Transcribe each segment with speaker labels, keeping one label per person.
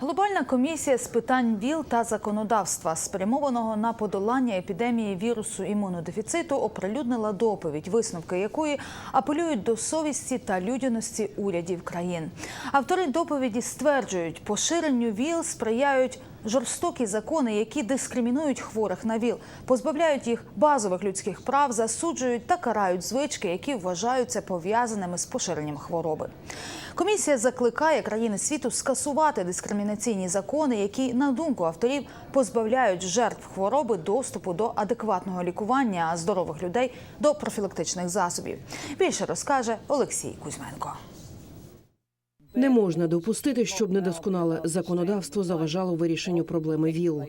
Speaker 1: Глобальна комісія з питань ВІЛ та законодавства, спрямованого на подолання епідемії вірусу імунодефіциту, оприлюднила доповідь, висновки якої апелюють до совісті та людяності урядів країн. Автори доповіді стверджують, поширенню ВІЛ сприяють жорстокі закони, які дискримінують хворих на ВІЛ, позбавляють їх базових людських прав, засуджують та карають звички, які вважаються пов'язаними з поширенням хвороби. Комісія закликає країни світу скасувати дискримінаційні закони, які, на думку авторів, позбавляють жертв хвороби доступу до адекватного лікування, здорових людей до профілактичних засобів. Більше розкаже Олексій Кузьменко.
Speaker 2: Не можна допустити, щоб недосконале законодавство заважало вирішенню проблеми ВІЛ.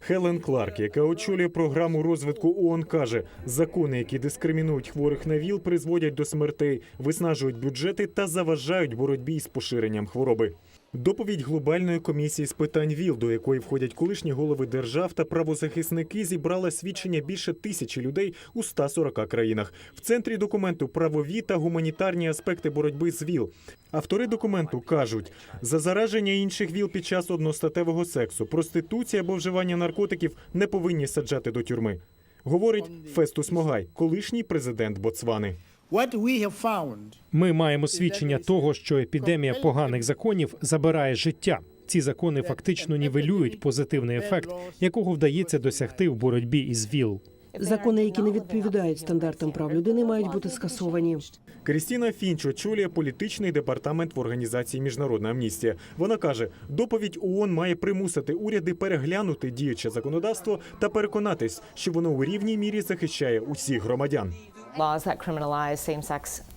Speaker 3: Хелен Кларк, яка очолює програму розвитку ООН, каже, закони, які дискримінують хворих на ВІЛ, призводять до смертей, виснажують бюджети та заважають боротьбі з поширенням хвороби. Доповідь глобальної комісії з питань ВІЛ, до якої входять колишні голови держав та правозахисники, зібрала свідчення більше тисячі людей у 140 країнах. В центрі документу правові та гуманітарні аспекти боротьби з ВІЛ. Автори документу кажуть, за зараження інших ВІЛ під час одностатевого сексу, проституція або вживання наркотиків не повинні саджати до тюрми. Говорить Фестус Могай, колишній президент Ботсвани.
Speaker 4: What we have found
Speaker 5: Ми маємо свідчення того, що епідемія поганих законів забирає життя. Ці закони фактично нівелюють позитивний ефект, якого вдається досягти в боротьбі із ВІЛ.
Speaker 2: Закони, які не відповідають стандартам прав людини, мають бути скасовані.
Speaker 3: Крістіна Фінч очолює політичний департамент в організації Міжнародна амністія. Вона каже, доповідь ООН має примусити уряди переглянути діюче законодавство та переконатись, що воно у рівній мірі захищає усіх громадян.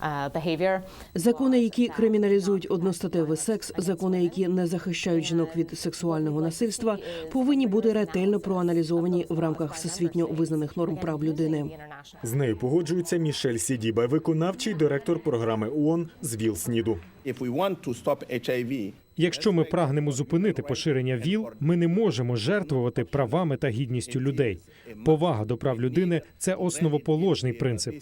Speaker 6: Uh.
Speaker 2: Закони, які криміналізують одностатевий секс, закони, які не захищають жінок від сексуального насильства, повинні бути ретельно проаналізовані в рамках всесвітньо визнаних норм прав людини.
Speaker 3: З нею погоджується Мішель Сідіба, виконавчий директор програми ООН з ВІЛ-СНІДу.
Speaker 5: Якщо ми прагнемо зупинити поширення ВІЛ, ми не можемо жертвувати правами та гідністю людей. Повага до прав людини це основоположний принцип.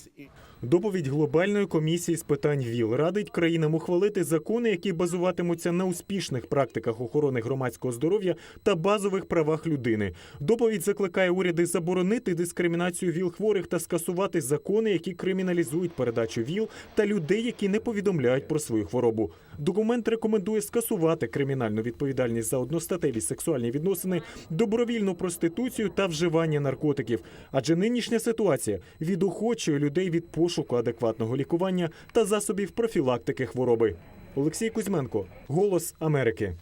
Speaker 3: Доповідь глобальної комісії з питань ВІЛ радить країнам ухвалити закони, які базуватимуться на успішних практиках охорони громадського здоров'я та базових правах людини. Доповідь закликає уряди заборонити дискримінацію ВІЛ хворих та скасувати закони, які криміналізують передачу ВІЛ та людей, які не повідомляють про свою хворобу. Документ рекомендує скасувати кримінальну відповідальність за одностатеві сексуальні відносини, добровільну проституцію та вживання наркотиків. Адже нинішня ситуація відохочує людей від пошуку адекватного лікування та засобів профілактики хвороби. Олексій Кузьменко, Голос Америки.